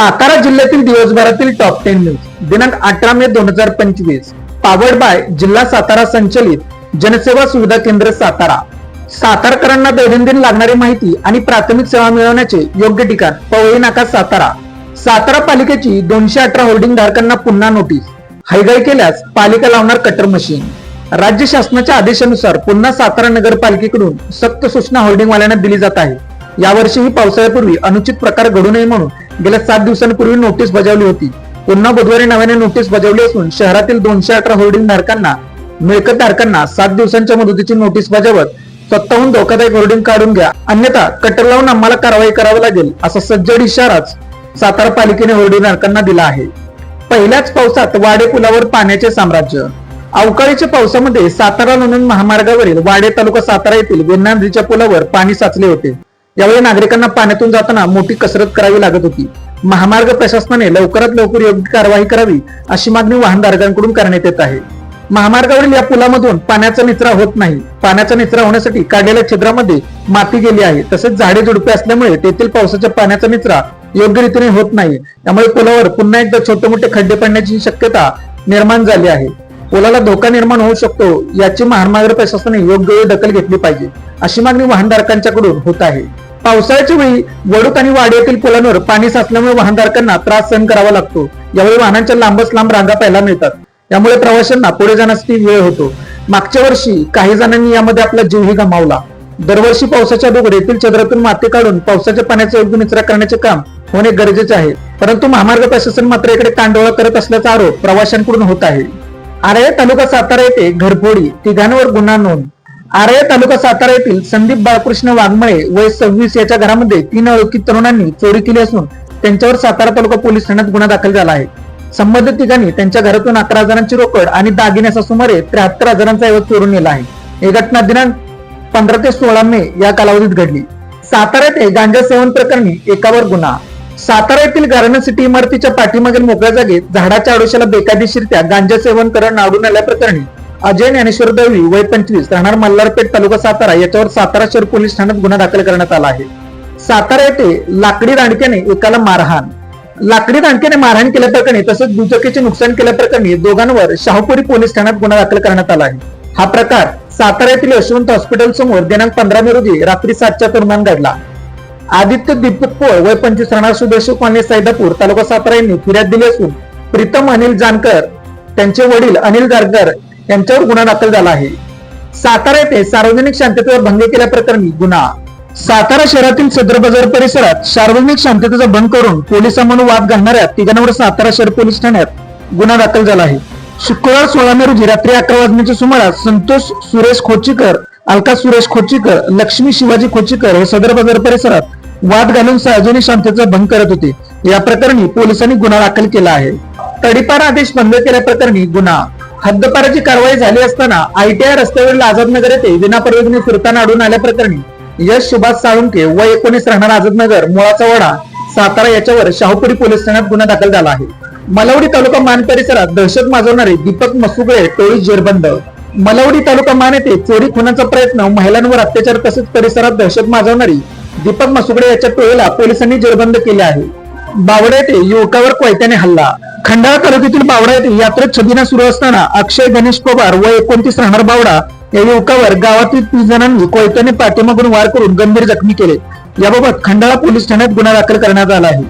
सातारा जिल्ह्यातील दिवसभरातील top ten news दिनांक अठरा मे दोन हजार पंचवीस. पावर्ड बाय जिल्हा सातारा संचलित जनसेवा सुविधा केंद्र सातारा. सातारकरांना दैनंदिन लागणारी माहिती आणि प्राथमिक सेवा मिळवण्याचे योग्य ठिकाण पवई नाका सातारा. सातारा पालिकेची दोनशे अठरा होल्डिंग धारकांना पुन्हा नोटीस हैगाई केल्यास पालिका लावणार कटर मशीन राज्य शासनाच्या आदेशानुसार पुन्हा सातारा नगरपालिकेकडून सक्त सूचना होल्डिंगवाल्यांना दिली जात आहे. यावर्षीही पावसाळ्यापूर्वी अनुचित प्रकार घडू नये म्हणून गेल्या सात दिवसांपूर्वी नोटीस बजावली होती. पुन्हा बुधवारी नव्याने नोटीस बजावली असून शहरातील दोनशे अठरा होर्डिंग धारकांना मिळकत धारकांना सात दिवसांच्या मुदतीची नोटीस बजावत स्वतःहून धोकादायक होर्डिंग काढून घ्या. अन्यथा कटर लावून आम्हाला कारवाई करावी लागेल असा सज्जड इशाराच सातारा पालिकेने होर्डिंग धारकांना दिला आहे. पहिल्याच पावसात वाडे पुलावर पाण्याचे साम्राज्य. अवकाळीच्या पावसामध्ये सातारा लोणंद महामार्गावरील वाडे तालुका सातारा येथील वेन्ना नदीच्या पुलावर पाणी साचले होते. यावेळी नागरिकांना पाण्यातून जाताना मोठी कसरत करावी लागत होती. महामार्ग प्रशासनाने लवकरात लवकर योग्य कारवाई करावी अशी मागणी वाहनधारकांकडून करण्यात येत आहे. महामार्गावरील या पुलामधून पाण्याचा निचरा होत नाही. पाण्याचा निचरा होण्यासाठी काढलेल्या छिद्रामध्ये माती गेली आहे. तसेच झाडे झुडपे असल्यामुळे तेथील पावसाच्या पाण्याचा निचरा योग्य रीतीने होत नाही. त्यामुळे पुलावर पुन्हा एकदा छोटे मोठे खड्डे पडण्याची शक्यता निर्माण झाली आहे. पुलाला धोका निर्माण होऊ शकतो याची महामार्ग प्रशासनाने योग्य वेळी दखल घेतली पाहिजे अशी मागणी वाहनधारकांच्याकडून होत आहे. पावसाळ्याच्या वेळी वडूक आणि वाडी येथील पुलांवर पाणी साचल्यामुळे वाहनधारकांना त्रास सहन करावा लागतो. यावेळी वाहनांच्या लांबच लांब रांगा पाहायला मिळतात. यामुळे प्रवाशांना पुढे जाण्यासाठी वेळ होतो. मागच्या वर्षी काही जणांनी यामध्ये आपला जीवही गमावला. दरवर्षी पावसाच्या अगोदर येथील चंद्रातून माती काढून पावसाच्या पाण्याचा योग्य निचरा करण्याचे काम होणे गरजेचे आहे. परंतु महामार्ग प्रशासन मात्र इकडे कांडोळा करत असल्याचा आरोप प्रवाशांकडून होत आहे. आरळे तालुका सातारा येथे घरफोडी तिघांवर गुन्हा नोंद. आरळे तालुका सातारा येथील संदीप बाळकृष्ण वाघमळे वय सव्वीस याच्या घरामध्ये तीन अळोखित तरुणांनी चोरी केली असून त्यांच्यावर सातारा तालुका पोलीस ठाण्यात गुन्हा दाखल झाला आहे. संबंधित ठिकाणी त्यांच्या घरातून अकरा हजारांची रोकड आणि दागिन्याचा सुमारे त्र्याहत्तर हजारांचा ऐवज चोरून नेला आहे. ही घटना दिनांक पंधरा ते सोळा मे या कालावधीत घडली. सातारा येथे गांजा सेवन प्रकरणी एकावर गुन्हा. सातारा येथील गार्डन सिटी इमारतीच्या पाठीमागील मोकळ्या जागेत झाडाच्या आडोशाला बेकायदेशीरित्या गांजा सेवन करण आढळून आल्याप्रकरणी अजय ज्ञानेश्वर दळवी वय पंचवीस राहणार मल्हारपेठ तालुका सातारा याच्यावर सातारा शहर पोलीस ठाण्यात गुन्हा दाखल करण्यात आला आहे. सातारा येथे लाकडी दांडक्याने एकाला मारहाण. लाकडी दांडक्याने मारहाण केल्याप्रकरणी तसंच दुचाकीचे नुकसान केल्याप्रकरणी दोघांवर शाहूपुरी पोलीस ठाण्यात गुन्हा दाखल करण्यात आला आहे. हा प्रकार सातारा येथील यशवंत हॉस्पिटल समोर दिनांक पंधरा मे रोजी रात्री सातच्या दरम्यान घडला. आदित्य दीपक पोळ वय पंचवीस राहणार सुदेश कॉलनी सैदापूर तालुका सातारा यांनी फिर्याद दिली असून प्रीतम अनिल जानकर त्यांचे वडील अनिल जानकर यांच्यावर गुन्हा दाखल झाला आहे. सातारा येथे सार्वजनिक शांततेचा भंग केल्याप्रकरणी गुन्हा. सातारा शहरातील सदर बाजार परिसरात सार्वजनिक शांततेचा भंग करून पोलिसांमधून वाद घालणाऱ्या तिघांवर सातारा शहर पोलीस ठाण्यात गुन्हा दाखल झाला आहे. शुक्रवार सोळा मे रोजी रात्री अकरा वाजण्याच्या सुमारास संतोष सुरेश खोचीकर अलका सुरेश खोचीकर लक्ष्मी शिवाजी खोचीकर हे सदर बाजार परिसरात वाद घालून सार्वजनिक शांततेचा भंग करत होते. या प्रकरणी पोलिसांनी गुन्हा दाखल केला आहे. तडीपार आदेश बंद केल्याप्रकरणी गुन्हा. हद्दपाराची कारवाई झाली असताना आयटीआय रस्त्यावरील आझादनगर येथे विनापरवानगी फिरताना आढळून आल्याप्रकरणी यश सुभाष साळुंके व एकोणीस राहणार आझादनगर मुळाचा वडा सातारा याच्यावर शाहूपुरी पोलीस ठाण्यात गुन्हा दाखल झाला आहे. मलवडी तालुका मान परिसरात दहशत माजवणारे दीपक मसुगळे टोळी जेरबंद. मलवडी तालुका मान येथे चोरी खुनाचा प्रयत्न महिलांवर अत्याचार तसेच परिसरात दहशत माजवणारी दीपक मसुगडे याच्या टोळीला पोलिसांनी जेरबंद केले आहे. बावडा येथे युवकावर कोयत्याने हल्ला. खंडाळा तालुक्यातील बावडा येथे यात्रेत छबिना सुरू असताना अक्षय गणेश पवार व एकोणतीस राहणार बावडा या युवकावर गावातील तीस जणांनी कोयत्याने पाठीमागून वार करून गंभीर जखमी केले. याबाबत खंडाळा पोलीस ठाण्यात गुन्हा दाखल करण्यात आला आहे.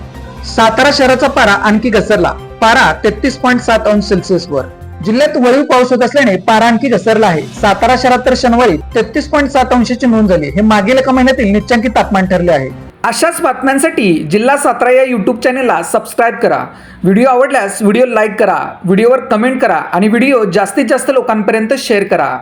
सातारा शहराचा पारा आणखी घसरला. पारा तेहतीस पॉईंट सात अंश सेल्सिअस वर जिल्ह्यात वळीव पाऊस होत असल्याने पारा आणखी घसरला आहे. सातारा शहरात तर शनिवारी तेहतीस पॉईंट सात अंशाची नोंद झाली. हे मागील एका महिन्यातील निच्चांकी तापमान ठरले आहे. अशाच बातम्यांसाठी जिल्हा सातारा या यूट्यूब चॅनेलला सबस्क्राईब करा. व्हिडिओ आवडल्यास व्हिडिओ लाईक करा व्हिडिओवर कमेंट करा आणि व्हिडिओ जास्तीत जास्त लोकांपर्यंत शेअर करा.